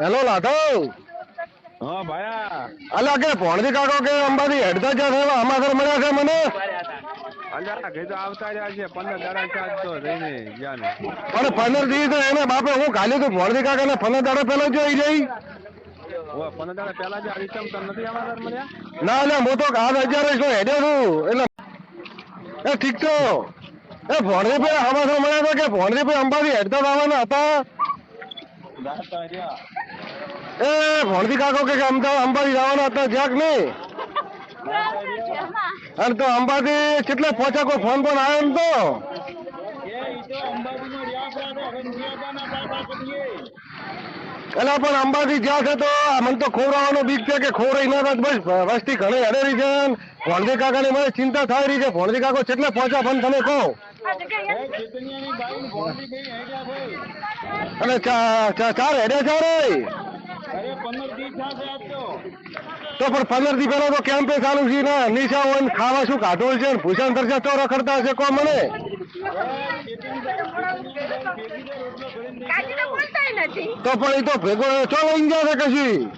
Hello લાધવ હા ભાયા. અલા કે ભણજી કાકો કે અંબાજી હેડતા જશે એવા અમાસર મળ્યા છે મને? અલ્યા કઈ આવતા રહ્યા છે. પંદર દાડા ચાર તો રહીને ગયા ને. પણ પંદર દી તો એને બાપે હું કાલ્યું તું ભણજી કાકા ને પંદર દાડા પહેલા જોઈ જઈ પંદર દાડા પહેલા જે આઈટમ તો નથી અમારા મળ્યા? ના એટલે હું તો આઠ હજાર નો હેડ્યો છું. એટલે એ ઠીક તો. એ ભણજી ભાઈ અમાસર મળ્યા હતા કે ભણજી ભાઈ અંબાજી હેડતા જ આવવાના હતા? એ, ભણતી કાકો કે અંબાજી જવાના હતા જ્યાંક નહીં. અને તો અંબાજી કેટલા પહોંચ્યા કોઈ ફોન પણ આવ્યો ને તો. એટલે પણ અંબાજી જ્યાં છે તો મને તો ખોરાવાનો બીક છે કે ખોરાઈ ના બસ, વસ્તી ઘણી હડેરી છે ભણજી કાકાની મને ચિંતા થાય રહી છે. ભણજી કાકો કેટલા પહોંચ્યા ફોન તમે કહો. અને ચા- ચા- ચાર હેડે ચાર અરે દી થશે આજ તો. તો પણ પંદર દી પહેલા તો કેમ્પે ચાલુ છે? ને નિશા હોય ને ખાવા શું કાઢોલ છે ને ભૂષણ તરસા તો રખડતા હશે કો મને? તો પણ એ તો ભેગો ચો લઈને ગયા છે કશી?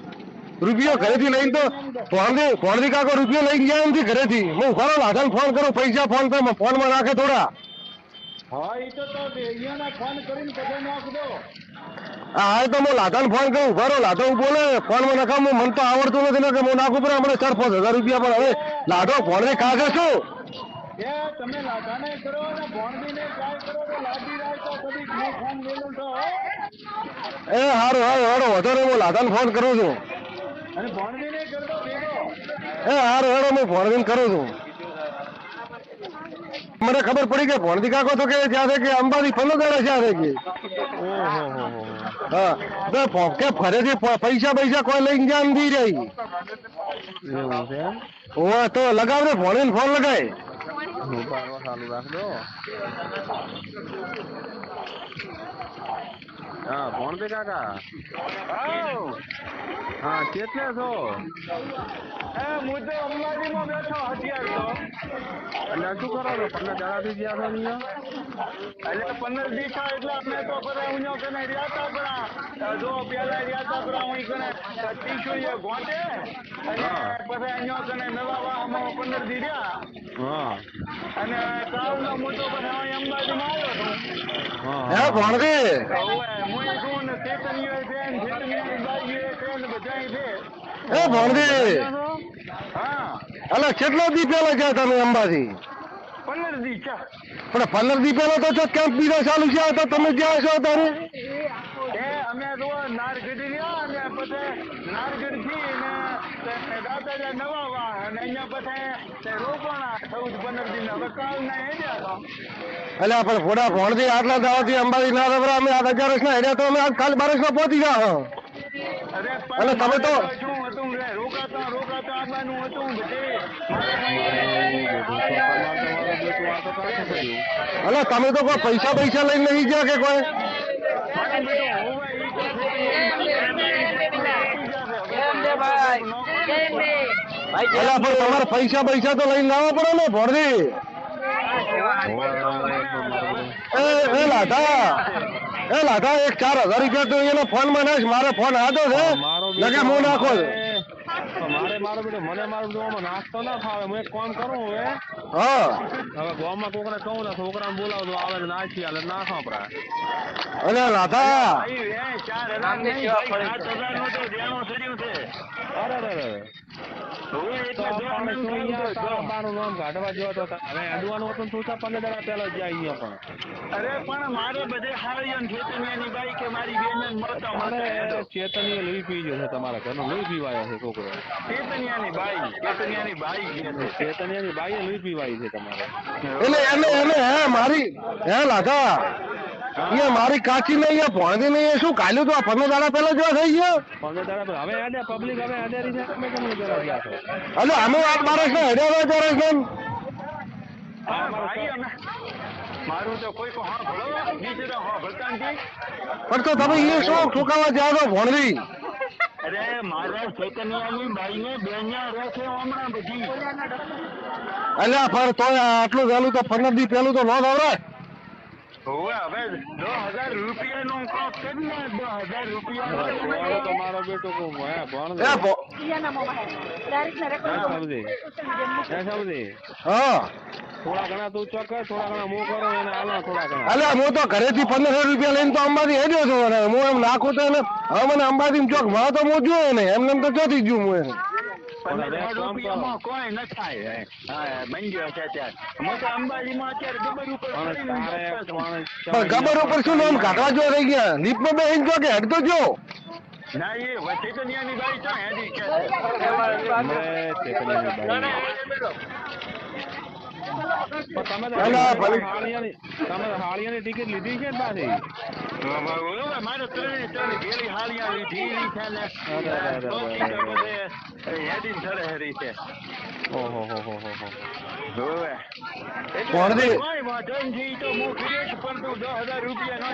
રૂપિયો ઘરેથી લઈને તો ફોનથી ફોનથી કાકો રૂપિયો લઈને ગયા એમથી ઘરેથી. હું ખરો લાધન ફોન કરું પૈસા ફોન પર ફોનમાં નાખે થોડા. હા એ તો અહીંયાના ફોન કરીને પછી નાખ દો હા હા તો હું લાધન ફોન કરું લાધો ફોનમાં નખામ મને તો આવડતું નથી ને કે હું નાખું પડે હમણાં ચાર પાંચ હજાર રૂપિયા પણ હવે લાધો ફોનથી ખાશે શું? એ તમે લાગાને કરો ને ભોણબીને ટ્રાય કરો તો લાગી જાય તો કદી હું ફોન મેલું તો એ હારું હારું હારું વધો ને હું લાધન ફોન કરું છું. અને ભોણબીને કરતો ભેગો. એ હારું હારું હું ફોન કરું છું. મને ખબર પડી કે ભણતી કાકો તો કે જ્યાં કે અંબાજી ફલો દાડા છે કે. હા તો કે ફરેથી પૈસા પૈસા કોઈ લઈને જ્યાં દી રહી. ઓવા તો લગાવ ને ફોન ફોન લગાય. ચાલુ રાખ દો હા કોણ કાકા. હા કેટલે છો? એ હું તો અંબાજીમાં બેઠો અત્યારે તો. એટલે શું કરો છો? પંદર દાડાથી ગયા છો અહીંયા? એટલે પંદર દિવસ થાય એટલે અમે તો બધા ઉഞ്ഞો કને રહ્યા હતા પણ જો પેલા રહ્યા હતા હું કને ટીશુએ ગોંટે અને પછી અહીંયા કને પંદર દી રહ્યા. અને કાલનો મુદ્દો પછી અહીં અંબાજીમાં આવ્યો હતો હે. ભણતી એ ભણવી અલા કેટલો દી પેલા ગયા તમે અંબાજી? પંદર દી પણ પંદર દી પેલા તો કેમ્પ બીજા ચાલુ છે તો તમે જ્યાં છો અત્યારે અમે તો નારગઢ રહ્યા અને પછી નારગઢથી દાદાજા નવા વાહ અને અહીંયા બધા રોપણા ચૌદ પંદર દિન હવે કાલ ના હેડ્યા હતા એટલે પણ ફોડા થી આટલા દાવાથી અંબાજી ના રબરા અમે આ હજાર વર્ષના હેડ્યા તો અમે આજ કાલ બારસમાં પહોંચી જાઓ અરે અને તમે તો- શું હતું રોકાતા રોકાતા આવવાનું હતું બધે તમે તો કોઈ પૈસા પૈસા લઈને નહીં ગયા કે કોઈ અલ્યા પણ તમારે પૈસા પૈસા તો લઈને લાવવા પડે ને ભોરજી એ લાધા. એ લાધા એક ચાર હજાર રૂપિયા તો એનો ફોનમાં નાખ મારે ફોન આદો છે. લગે હું નાખો છો. મારે મારો બેટો મને મારો બેટો નાસ્તો ના ફાવે હું એક કામ કરું હવે. હા. હવે ગામમાં કોકને કહું ને છોકરાને બોલાવું તો આવે ને નાખી હાલે નાખો આપડા અલે લાધા અરે અરે ને ચેતનીએ લોહી પી ગયો છે તમારા ઘરનો. લોહી પીવાયો છે છોકરો. ખેતમિયાની બાઈ ખેતમિયાની બાઈ કે છે? ચેતનીયાની બાઈએ છે તમારે. એટલે એને એને હે મારી હે લાધા અહીંયા મારી કાચી નહીં અહીંયા ભણતી નહીં શું કાલ્યું તો? આ પંદર દાડા પહેલા જેવા થઈ ગયો? પંદર દાડા પહેલા. હવે આડે પબ્લિક હવે આડેરી છે તમે કેમ નહીં જરા ગયા છો? એટલે અમે આઠ બારસ ને અઢાર ભાઈ અમે મારું તો કોઈ પણ તો તમે એ શું ઠોકાવા જાઓ છો ભણવી અરે, મારા ખેતમિયાની બાઈને ને બેન રહે છે હમણાં બધી. અલ્યા, ફર, તોય આટલું વહેલું તો પંદર દી પહેલું તો ન દવડાય હવે દસ હજાર કોક કરી ને દસ હજાર રૂપિયા પોવાડો તો મારો બેટો કો હે ભણ થોડા ઘણા તું ચોક થોડા ઘણા હું કરો એને આલો થોડા ઘણા. અલ્યા હું તો ઘરેથી પંદરસો રૂપિયા લઈને તો અંબાજી હેડ્યો છું અને હું એમ નાખું તો એને હવે મને અંબાજી ચોકમાં તો હું જોયો ને એમને એમ તો ચોથી જ હું એને. કોઈ ન થાય. હા બની ગયો છે અત્યારે. હું તો અંબાજીમાં અત્યારે ગબર ઉપર પણ ગબર ઉપર શું નામ કાઢવા જો રહી ગયા? લીપમાં બેહીને જો કે હેડતો જો ના એ વચ્ચે તો ન્યાની બાઈ તો હેડી. કે છે. હમણે ચેતનાની બાઈ. પણ તમે હાળિયા હાળિયાની ટિકિટ લીધી છે પાછી? મારે ત્રણે ત્રણ લીધી છે ને હેરી છે. ઓહો હો હો હો હો તો હું પણ તું દસ હજાર રૂપિયા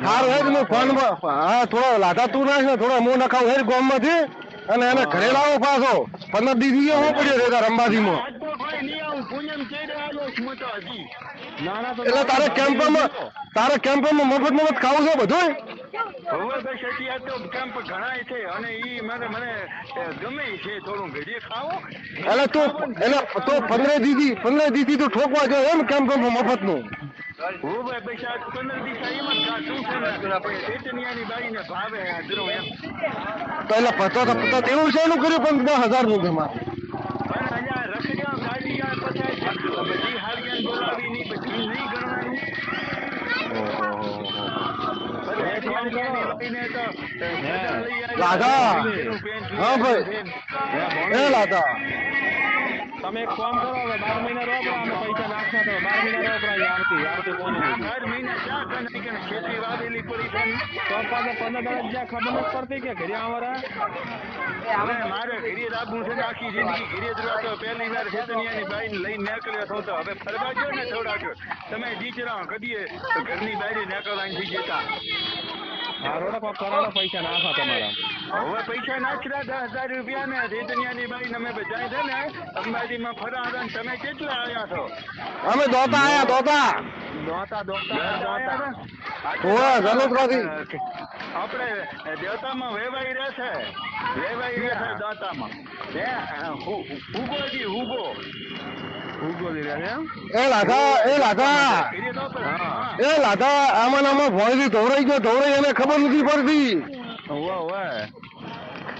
સારું હેડ હું ફોન હા થોડો લાટા તું નાખ ને થોડો હું નખાવ હેડ ગામમાંથી. અને એને ઘરે લાવો પાછો. પંદર દીદી હું પડ્યો નહીં આવું પૂનમ છું ના ના એટલે તારે કેમ્પમાં તારે કેમ્પમાં મફત મફત ખાવું છે બધું હવે તો કેમ્પ ઘણાય છે અને ઈ મને મને ગમે છે થોડું ઘડીએ ખાવો. એટલે તું એટલે તો પંદર દીદી પંદર દીદી તો ઠોકવા એમ કેમ્પમાં મફતનું હું ભાઈ પછી પંદર દિવસ એમ જ ખાતું છે ને? આપણે ચેતનિયાની બાઈને ભાવે આ એમ. તો એટલે પચાસ પચાસ પતો છે એનું કર્યું પણ દસ હજારનું તેમાં પણ અહીંયા રખડ્યા ગાડીયા પછી બધી હારિયાને બોલાવી ની બધી નહીં ગણવાનું લઈ હા, ભાઈ. એ લાતા તમે એક કામ કરો હવે બાર મહિના રહો પણ અમે પૈસા નાખતા તમે બાર મહિના રહો પણ આવતી આવતી કોણ બાર મહિના ચા કને કે ખેતી વાવેલી પડી છે તો પાસે પંદર દાડા જ્યાં ખબર નથી પડતી કે ઘરે અમારા હવે મારે ઘીરે રાખવું છે આખી જિંદગી ઘીરે જ રહ્યો તો પહેલી વાર ખેતનિયાની બાઈને લઈને નીકળ્યો છો તો હવે ફરવા ગયો ને થોડાક? તમે દીચરા કદીએ તો ઘરની બારી નીકળવાની થઈ જતા. હા રોડે કરોડો પૈસા નાખા તમારા. હવે પૈસા નાખ્યા દસ હજાર રૂપિયા ને ચેતનિયાની બાઈને અમે બધા છે ને અંબાજીમાં ફરા હતા તમે કેટલા આવ્યા છો? અમે દોતા આયા દોતા. દોતા દોતા દોતા હતા? ઓવે, આપણે દેવતામાં વેવાઈ રહેશે. વેવાઈ રહેશે દોતામાં. હે હુગોજી હુગો. એ લાતા એ. હા. એ લાતા આમાં આમાં ભોયથી ધોવરાઈ ગયો ધોવરાઈ એને ખબર નથી પડતી.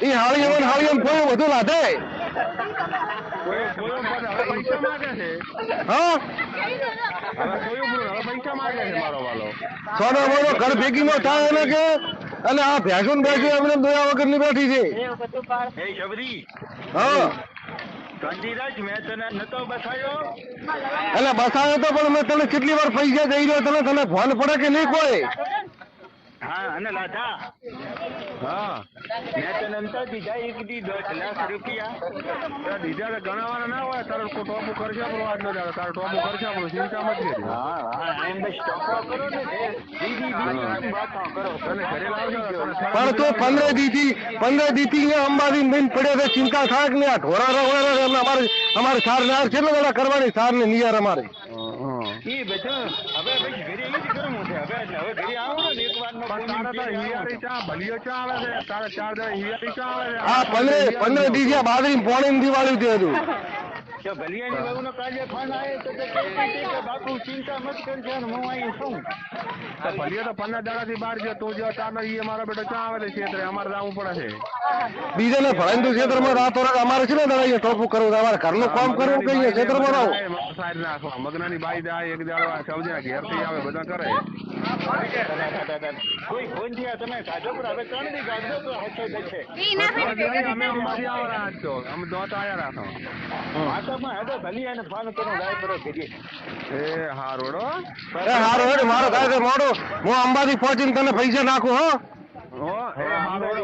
એ હાળી એમ હાળી એમ કોઈ બધું લાધે સોના મોનો ઘર ભેગી નો થાય એને કે? અને આ ભેંસો ને ભેંસો એમને દોયા વગરની બેઠી છે. હે. એટલે બસાયો તો પણ મેં તને કેટલી વાર પૈસા દઈ રહ્યો, તને તને ફોન પડે કે નહીં કોઈ હા અને લાધા હા મેં તને નતા દીધા એક દી દોઢ લાખ રૂપિયા તો તો ગણાવાના ના હોય તારે ટોપું કરશે આપણું આજ નો દાડો તારે ટોપું કરશે આપણું ચિંતા મત કરી હા હા એમ બસ ટોપો કરો ને દીદી દીદી વાતો કરો તને ઘરે લાવજો પણ તું પંદર દીધી પંદર દીધી અહીંયા અંબાજી મેન પડ્યો છે ચિંતા થાક ને આ ઢોરા અમારે અમારે સાર ને કેટલા દાડા કરવાની સાર ને નિયાર અમારે બધું હવે ભાઈ ઘરે ઈ જ કરવું છે હવે એટલે હવે ઘરે આવો ને એક વાર આવે. છે? આ પંદર પંદર દીથી બાદરી પોણી દિવાળી થયું હતું. કે ભલિયાની બહુનો કાલે ફોન આવ્યો તો તે કે બાપુ ચિંતા મત કરજો ને હું અહીં છું. તો ભલીઓ તો પંદર દાડા બહાર ગયો તું જો તાર ઈ મારો બેટો ચા આવે છે ક્ષેત્રે અમારે જવું પડે છે. બીજા ને ભણાઈ તો ક્ષેત્રમાં રાતો રાત અમારે છે ને દાડા અહીંયા ટોપું કરવું અમારે ઘરનું કામ કરવું કઈ અહીંયા ક્ષેત્રમાં રહો. સાઈડ રાખવા મગનાની બાઈ જાય એક દાડો આ ઘેરથી આવે બધા કરે. કોઈ ફોન થયા તમે કાઢો પણ હવે ત્રણ દી કાઢો તો હશે જશે અમે અમારી આવરા આજ અમે દોત આયા રાખો. હવે ભલિયાને ફોન કરો રાયપરો કરીએ એ હારોડો એ હારું મારો થાય છે હું અંબાજી પહોંચીને તને પૈસા નાખું હો. હારોડો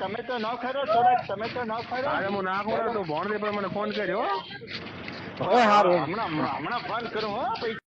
તમે તો ન ખરો થોડાક તમે તો ન ખરો હું તો ભોણદી મને ફોન કર્યો હો. હમણાં હમણાં ફોન કરું હો પૈસા.